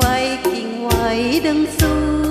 quay kinh ngoài đứng xuống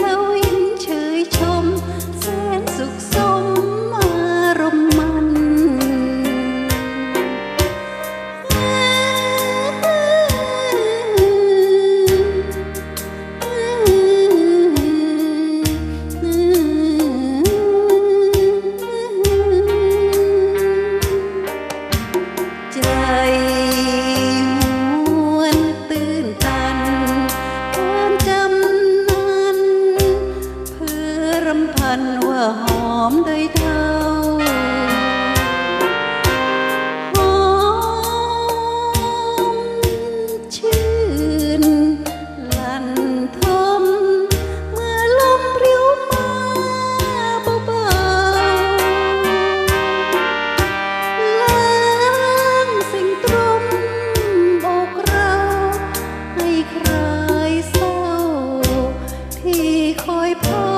ทวินเชยชมแส คอยพอ